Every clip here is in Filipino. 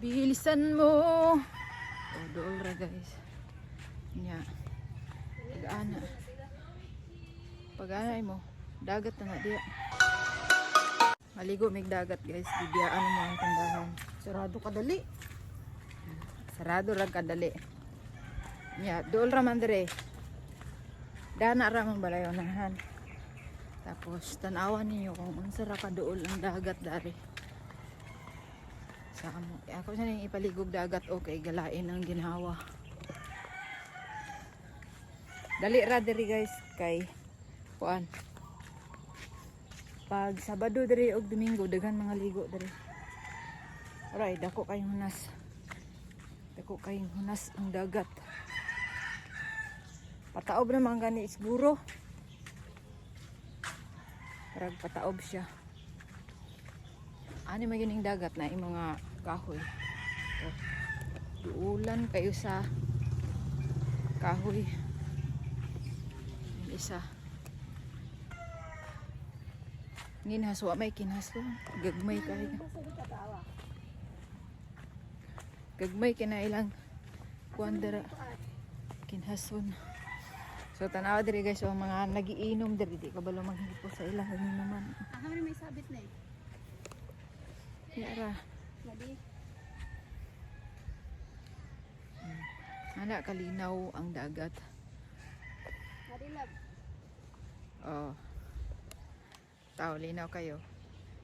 Bilisan mo. Oh, dool ra guys. Nya. Pag-ana. Pag-ana mo. Dagat na na diya. Maligo mig dagat guys. Bibiyaan mo ang tindahan. Sarado kadali. Sarado ra kadali. Nya, dool ra man dire. Dana ra man balayonahan. Tapos tanawan ninyo kung unsa ra ka dool ang dagat dari. Sa amo. Eh, ako sa nang ipaligog dagat okay galain ang ginawa. Dali ra diri guys kay kuan. Pag Sabado diri og Domingo daghan mga ligo diri. Alright, dako kayong hunas. Dako kayong hunas ang dagat. Pataob naman gani siguro. Parag pataob siya. Ani magining dagat na yung mga kahoy. Oh. Duulan kayo sa kahoy. Yung isa. Ninhaswa may kinhaso. Gagmay kayo. Gagmay kinailang kuandara. Kinhason. So tanawa diri guys, so, mga nagiinom diri di kabalo maghipo sa ilang naman. Ah, may sabit na eh. Yara. Mali. Ana kalinaw ang dagat. Mali lab. Oh. Tao linaw kayo.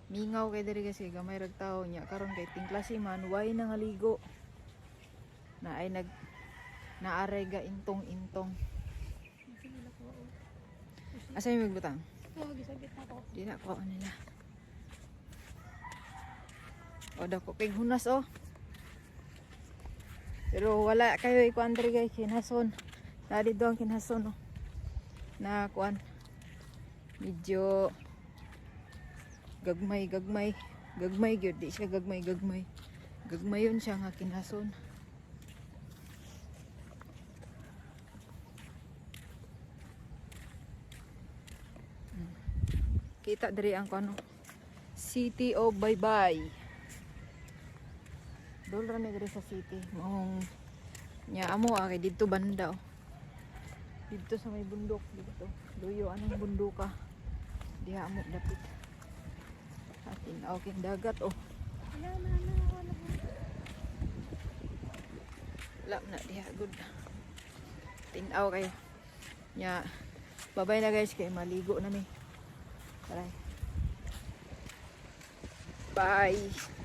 Mingaw kay diri kasi gamay rag tao nya karon kay tingklase man way nangaligo. Na ay nag naaray ga intong-intong. Asa yung magbutang? Oh, gisabit na ko. Di na ko nila. O dako kay hunas oh. Pero wala kayo ikuan diri guys kinason. Dali do ang kinason oh. Na kuan. Medyo gagmay gagmay gagmay gyud di siya gagmay gagmay. Gagmay yun siya nga kinason. Kita diri ang kano. City of Baybay. Dol ra diri sa city. Mong nya amo ah kay didto banda oh. Didto sa may bundok dito. Luyo anong bunduka. Diha amo dapit. Atin okay dagat oh. Wala na na wala na. Wala na diha good. Tinaw kayo. Nya babay na guys kay maligo na mi. Taray. Bye.